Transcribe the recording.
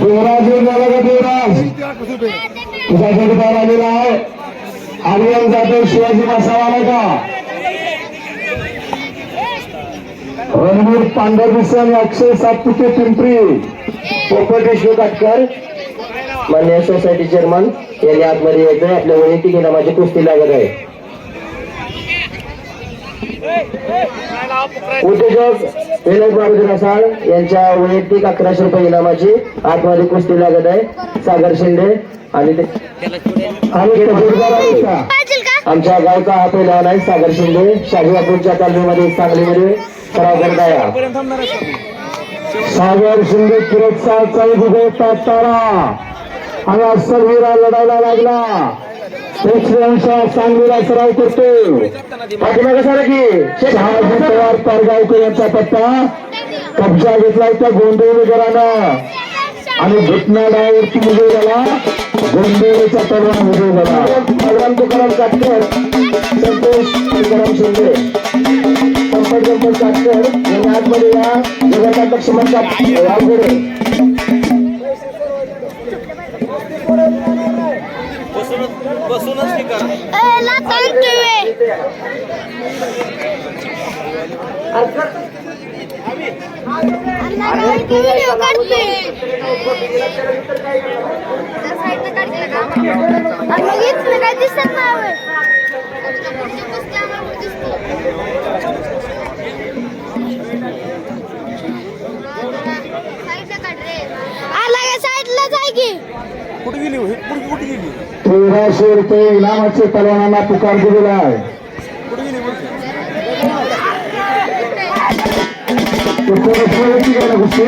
युवराज आलेला आहे. आणि जातो शिवाजी मासा आला का? रणवीर पांढरदिसे अक्षय सातपुते पिंपरी पोपटेश्वर काटकर मान्य सोसायटी चेअरमन यांनी आतमध्ये यायचं आपल्या विनंती केला माझी कुस्ती लागत आहे. उद्योजक विनोद बाबूजी रसाळ यांच्या वैयक्तिक अकराशे रुपये इनामाची आतमध्ये कुस्ती लागत आहे. सागर शिंदे आणि ते आमच्या गावचा हा पहिला आहे सागर शिंदे. शाहजीबापूरच्या तालमीमध्ये सांगलीमध्ये सराव करत आहे. सागर शिंदे किरटचा चौक उभे तारा. आणि सर्वीरा लढायला लागला. प्रेक्षकांच्या सांगलीला सराव करतो कसा की. शहाजी पारगावकर यांचा पत्ता. कब्जा घेतला त्या गोंधळीकरानं आणि घटना डायवरती उभे झाला. गोंधळीचा तरुण उभे झाला. भगवान तुकाराम काटकर संतोष तुकाराम शिंदे. संपर्क काटकर यांनी आतमध्ये या. जगन्नाथ लक्ष्मणचा रामगडे. आणि मग इथनं काय दिसत नाही होय. साईडनं काढ रे. आला का साईडला जाय की कुठे गेली हो? कुठे कुठे गेली ಹದಿನೈದು ರೂಪಾಯಿ ಇನಾಮ್ ಹಚ್ಚಿರ್ತಾರಣ ಪುಕಾರ್ಗುದಿಲ್ಲ ಖುಷಿ